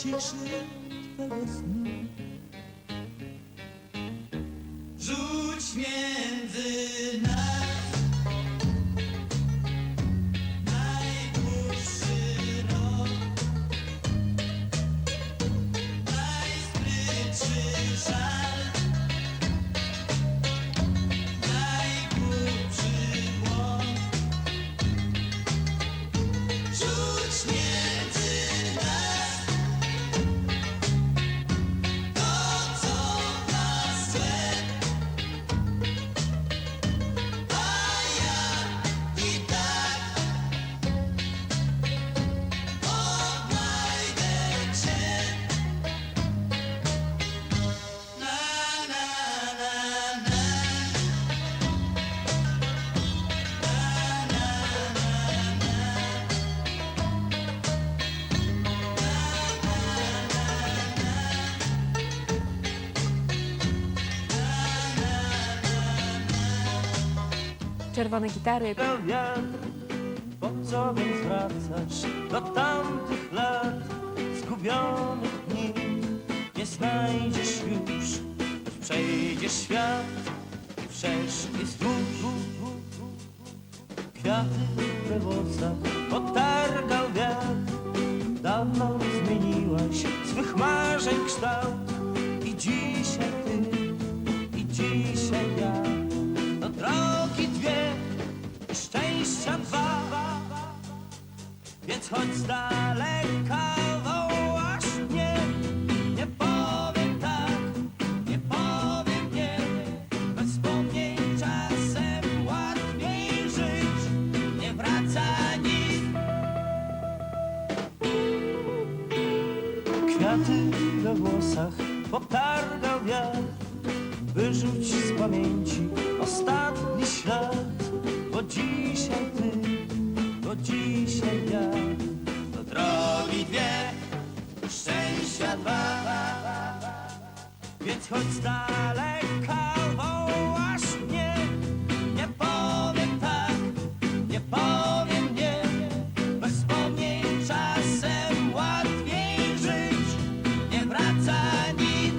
其实分不清 Czerwone gitary. Po co więc wracasz do tamtych lat zgubionych dni? Nie znajdziesz już, przejdziesz świat i wszeszki wzdłuż. Kwiaty we włosach potargał wiatr, dawno zmieniłaś swych marzeń kształt i dzisiaj 22 Więc choć z daleka wołasz mnie. Nie powiem tak, nie powiem nie. Bez wspomnień czasem łatwiej żyć. Nie wraca nic. Kwiaty we włosach potargał wiatr Wyrzuć z pamięci ostatni ślad. To dzisiaj ty, to dzisiaj ja, to drogi dwie, szczęścia dwa. Więc choć z daleka wołasz mnie, nie powiem tak, nie powiem nie. Bez wspomnień czasem łatwiej żyć, nie wraca nic.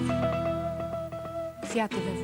Kwiaty we